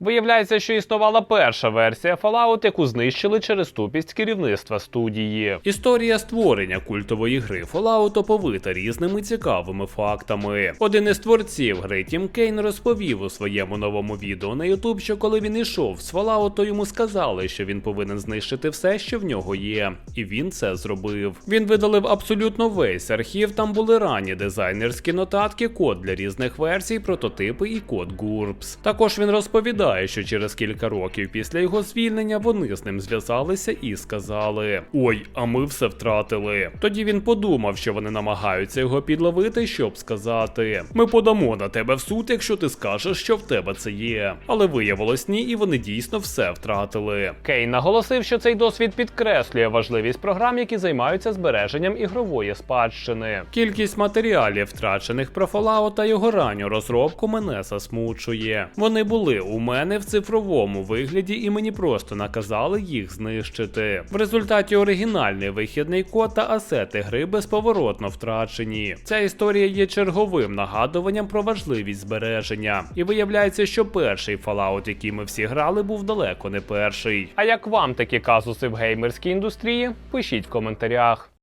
Виявляється, що існувала перша версія Fallout, яку знищили через тупість керівництва студії. Історія створення культової гри Fallout оповита різними цікавими фактами. Один із творців гри Тім Кейн розповів у своєму новому відео на YouTube, що коли він ішов з Fallout, то йому сказали, що він повинен знищити все, що в нього є, і він це зробив. Він видалив абсолютно весь архів. Там були ранні дизайнерські нотатки, код для різних версій, прототипи і код GURPS. Також він розповідає, що через кілька років після його звільнення вони з ним зв'язалися і сказали: Ой, а ми все втратили. Тоді він подумав, що вони намагаються його підловити, щоб сказати: Ми подамо на тебе в суд, якщо ти скажеш, що в тебе це є. Але виявилось ні, і вони дійсно все втратили. Кейн наголосив, що цей досвід підкреслює важливість програм, які займаються збереженням ігрової спадщини. Кількість матеріалів, втрачених про Fallout та його ранню розробку, мене засмучує. Вони були у мене в цифровому вигляді, і мені просто наказали їх знищити. В результаті оригінальний вихідний код та асети гри безповоротно втрачені. Ця історія є черговим нагадуванням про важливість збереження. І виявляється, що перший Fallout, який ми всі грали, був далеко не перший. А як вам такі казуси в геймерській індустрії? Пишіть в коментарях.